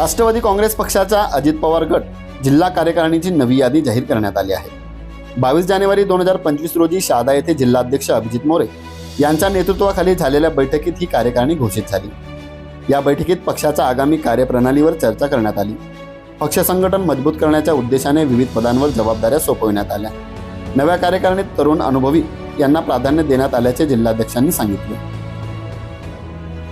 राष्ट्रवादी काँग्रेस पक्षाचा अजित पवार गट जिल्हा कार्यकारिणीची नवी यादी जाहीर करण्यात आली आहे. बावीस जानेवारी दोन हजार पंचवीस रोजी शहादा येथे जिल्हाध्यक्ष अभिजित मोरे यांच्या नेतृत्वाखाली झालेल्या बैठकीत ही कार्यकारिणी घोषित झाली. या बैठकीत पक्षाच्या आगामी कार्यप्रणालीवर चर्चा करण्यात आली. पक्ष संघटन मजबूत करण्याच्या उद्देशाने विविध पदांवर जबाबदाऱ्या सोपविण्यात आल्या. नव्या कार्यकारिणीत तरुण अनुभवी यांना प्राधान्य देण्यात आल्याचे जिल्हाध्यक्षांनी सांगितले.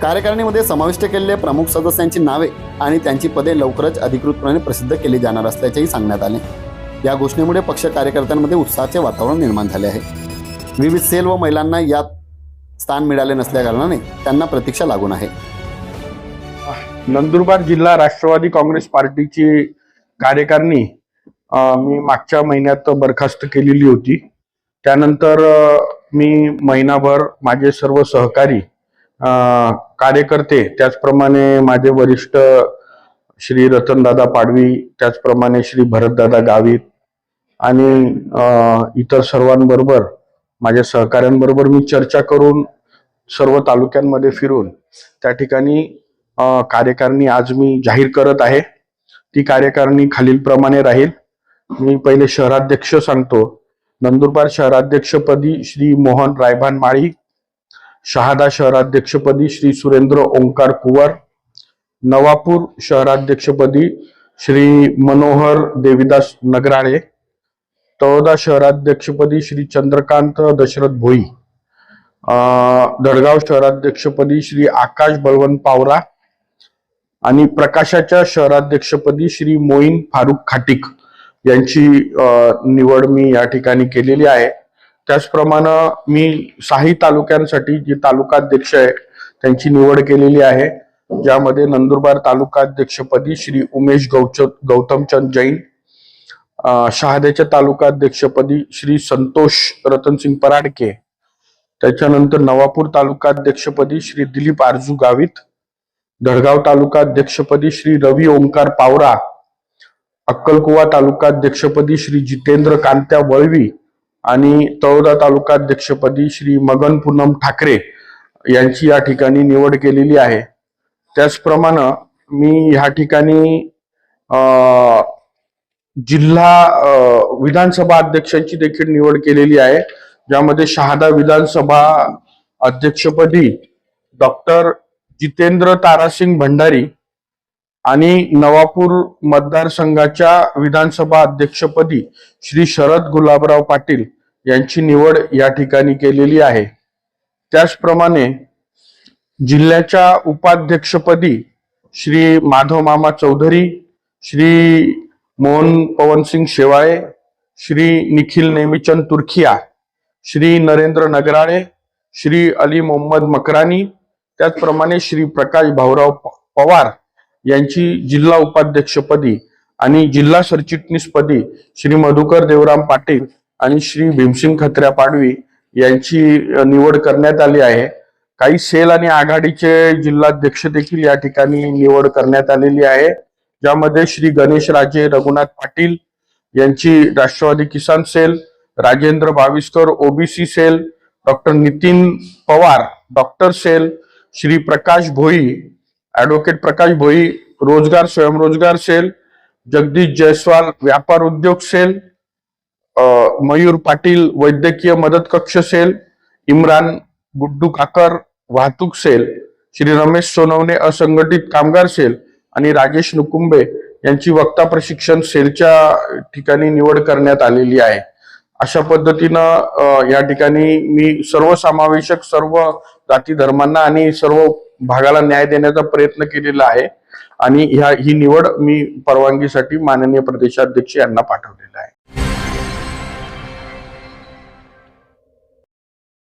कार्यकारिणीमध्ये समाविष्ट केलेले प्रमुख सदस्यांची नावे आणि त्यांची पदे लवकरच अधिकृतपणे प्रसिद्ध केली जाणार असल्याचेही सांगण्यात आले. या घोषणेमुळे पक्ष कार्यकर्त्यांमध्ये उत्साहाचे वातावरण निर्माण झाले आहे. विविध सेल व महिलांना यात स्थान मिळाले नसल्याकारणाने त्यांना प्रतीक्षा लागून आहे. नंदुरबार जिल्हा राष्ट्रवादी काँग्रेस पार्टीची कार्यकारिणी मी मागच्या महिन्यात बरखास्त केलेली होती. त्यानंतर मी महिनाभर माझे सर्व सहकारी कार्यकर्ते त्याचप्रमाणे माझे वरिष्ठ श्री रतनदादा पाडवी त्याचप्रमाणे श्री भरतदादा गावित आणि इतर सर्वांबरोबर माझ्या सहकाऱ्यांबरोबर मी चर्चा करून सर्व तालुक्यांमध्ये फिरून त्या ठिकाणी कार्यकारिणी आज मी जाहीर करत आहे. ती कार्यकारिणी खालीलप्रमाणे राहील. मी पहिले शहराध्यक्ष सांगतो. नंदुरबार शहराध्यक्षपदी श्री मोहन रायभान माळी शहादा शहराध्यक्षपदी श्री सुरेंद्र ओंकार कुवर नवापूर शहराध्यक्षपदी श्री मनोहर देविदास नगराळे तळोदा शहराध्यक्षपदी श्री चंद्रकांत दशरथ भोई अ, दडगाव शहराध्यक्षपदी श्री आकाश बलवंत पावरा आणि प्रकाशाच्या शहराध्यक्षपदी श्री मोईन फारुख खाटिक यांची निवड मी या ठिकाणी केलेली आहे. त्याचप्रमाणे मी साही तालुक्यांसाठी जे तालुकाध्यक्ष आहे त्यांची निवड केलेली आहे. ज्यामध्ये नंदुरबार तालुकाध्यक्षपदी श्री उमेश गौच गौतमचंद जैन शहाद्याच्या तालुकाध्यक्षपदी श्री संतोष रतनसिंग पराडके त्याच्यानंतर नवापूर तालुकाध्यक्षपदी श्री दिलीप आरजू गावित धडगाव तालुकाध्यक्षपदी श्री रवी ओंकार पावरा अक्कलकुवा तालुकाध्यक्षपदी श्री जितेंद्र कांत्या वळवी आणि तळोदा तालुकाध्यक्षपदी श्री मगन पूनम ठाकरे यांची या ठिकाणी निवड केलेली आहे. त्याचप्रमाणे मी ह्या ठिकाणी जिल्हा विधानसभा अध्यक्षांची देखील निवड केलेली आहे. ज्यामध्ये शहादा विधानसभा अध्यक्षपदी डॉक्टर जितेंद्र तारासिंग भंडारी आणि नवापूर मतदारसंघाच्या विधानसभा अध्यक्षपदी श्री शरद गुलाबराव पाटील यांची निवड या ठिकाणी केलेली आहे. त्याचप्रमाणे जिल्ह्याच्या उपाध्यक्षपदी श्री माधव मामा चौधरी श्री मोहन पवनसिंग शेवाळे श्री निखिल नेमीचंद तुर्खिया श्री नरेंद्र नगराळे श्री अली मोहम्मद मकरानी त्याचप्रमाणे श्री प्रकाश भाऊराव पवार यांची जिल्हा उपाध्यक्षपदी आणि जिल्हा सरचिटणीसपदी श्री मधुकर देवराम पाटील आणि श्री भीमसिंग खत्र्या पाडवी यांची निवड करण्यात आली आहे. काही सेल आणि आघाडीचे जिल्हाध्यक्ष देखील या ठिकाणी निवड करण्यात आलेली आहे. ज्यामध्ये श्री गणेश राजे रघुनाथ पाटील यांची Rashtrawadi Kisan cell Rajendra Baviskar OBC cell doctor Nitin Pawar doctor cell Shri Prakash Bhoi advocate Prakash Bhoi रोजगार स्वयंरोजगार सेल जगदीश जयस्वाल व्यापार उद्योग सेल मयूर पाटील वैद्यकीय मदत कक्ष सेल इम्रान गुड्डू काकर वाहतूक सेल श्री रमेश सोनवणे असंघटित कामगार सेल आणि राजेश नुकुंबे यांची वक्ता प्रशिक्षण सेलच्या ठिकाणी निवड करण्यात आलेली आहे. अशा पद्धतीनं या ठिकाणी मी सर्वसमावेशक सर्व जाती धर्मांना आणि सर्व भागाला न्याय देण्याचा प्रयत्न केलेला आहे आणि ह्या ही निवड मी परवानगीसाठी माननीय प्रदेशाध्यक्ष यांना पाठवलेला आहे.